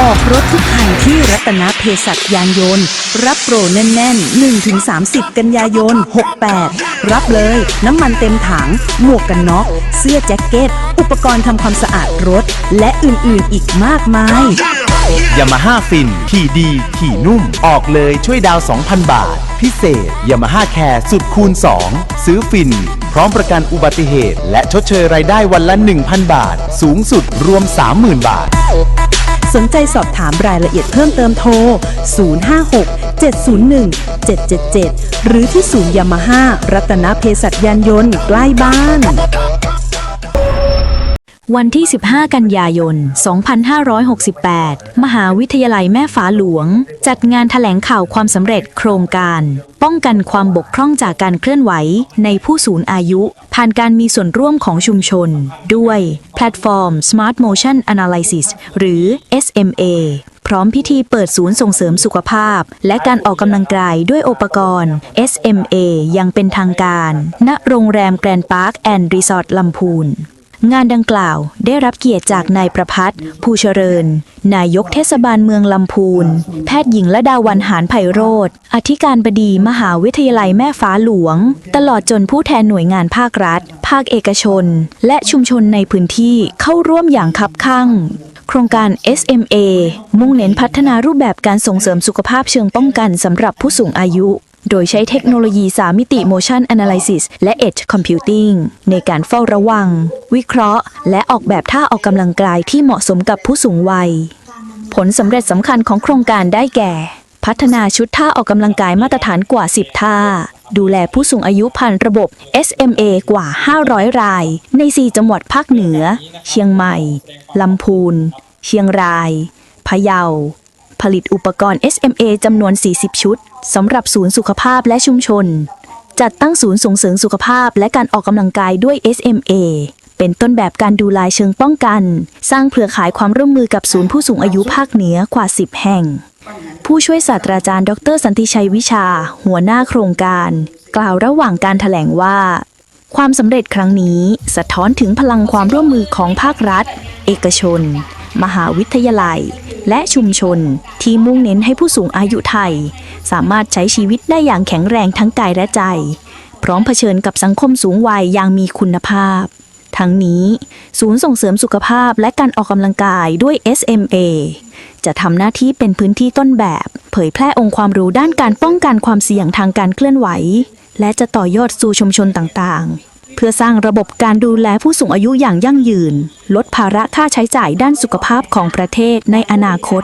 ออกรถทุกคันที่รัตนเภสัชยานยนต์ รับโปรแน่นๆ 1-30 กันยายน 68 รับเลย น้ำมันเต็มถัง หมวกกันน็อก เสื้อแจ็คเก็ต อุปกรณ์ทำความสะอาดรถ และอื่นๆอีกมากมายยามาฮ่าฟิน ขี่ดี ขี่นุ่ม ออกเลยช่วยดาว 2,000 บาท พิเศษยามาฮ่าแคร์สุดคูณ 2 ซื้อฟิน พร้อมประกันอุบัติเหตุ และชดเชยรายได้วันละ 1,000 บาท สูงสุดรวม 30,000 บาท สนใจสอบถามรายละเอียดเพิ่มเติมโทร 056 701 777 หรือที่ศูนย์ยามาฮ่ารัตนเพศัตยานยนต์ใกล้บ้าน วันที่ 15 กันยายน 2568 มหาวิทยาลัยแม่ฟ้าหลวง จัดงานถแถลงข่าวความสำเร็จโครงการ ป้องกันความบกพร่องจากการเคลื่อนไหวในผู้สูงอายุ ผ่านการมีส่วนร่วมของชุมชน ด้วยแพลตฟอร์ม Smart Motion Analysis หรือ SMA พร้อมพิธีเปิดศูนย์ส่งเสริมสุขภาพ และการออกกำลังกายด้วยอุปกรณ์ SMA อยังเป็นทางการ ณ โรงแรมแกรนด์พาร์คแอนด์รีสอร์ทลำพูน งานดังกล่าวได้รับเกียรติจากนายประพัฒน์ภูเจริญ นายกเทศบาลเมืองลำพูน แพทย์หญิงละดาวันหานไพโรธ อธิการบดีมหาวิทยาลัยแม่ฟ้าหลวง ตลอดจนผู้แทนหน่วยงานภาครัฐ ภาคเอกชน และชุมชนในพื้นที่เข้าร่วมอย่างคับคั่งโครงการ SMA มุ่งเน้นพัฒนารูปแบบการส่งเสริมสุขภาพเชิงป้องกันสำหรับผู้สูงอายุ โดยใช้เทคโนโลยี 3 มิติ Motion Analysis และ Edge Computing ในการเฝ้าระวัง วิเคราะห์ และออกแบบท่าออกกำลังกายที่เหมาะสมกับผู้สูงวัย ผลสำเร็จสำคัญของโครงการได้แก่ พัฒนาชุดท่าออกกำลังกายมาตรฐานกว่า 10 ท่า ดูแลผู้สูงอายุผ่านระบบ SMA กว่า 500 ราย ใน 4 จังหวัดภาคเหนือ เชียงใหม่ ลำพูน เชียงราย พะเยา ผลิตอุปกรณ์ SMA จำนวน 40 ชุดสำหรับศูนย์สุขภาพและชุมชน จัดตั้งศูนย์ส่งเสริมสุขภาพและการออกกำลังกายด้วย SMA เป็นต้นแบบการดูแลเชิงป้องกัน สร้างเครือข่ายความร่วมมือกับศูนย์ผู้สูงอายุภาคเหนือกว่า 10 แห่ง ผู้ช่วยศาสตราจารย์ ดร สันติชัยวิชา หัวหน้าโครงการ กล่าวระหว่างการถแถลงว่า ความสำเร็จครั้งนี้ สะท้อนถึงพลังความร่วมมือของภาครัฐ เอกชน มหาวิทยาลัย และชุมชนที่มุ่งเน้นให้ผู้สูงอายุไทย สามารถใช้ชีวิตได้อย่างแข็งแรงทั้งกายและใจ พร้อมเผชิญกับสังคมสูงวัยอย่างมีคุณภาพ ทั้งนี้ ศูนย์ส่งเสริมสุขภาพและการออกกำลังกายด้วย SMA จะทำหน้าที่เป็นพื้นที่ต้นแบบ เผยแพร่องค์ความรู้ด้านการป้องกันความเสี่ยงทางการเคลื่อนไหว และจะต่อยอดสู่ชุมชนต่างๆ เพื่อสร้างระบบการดูแลผู้สูงอายุอย่างยั่งยืน ลดภาระค่าใช้จ่ายด้านสุขภาพของประเทศในอนาคต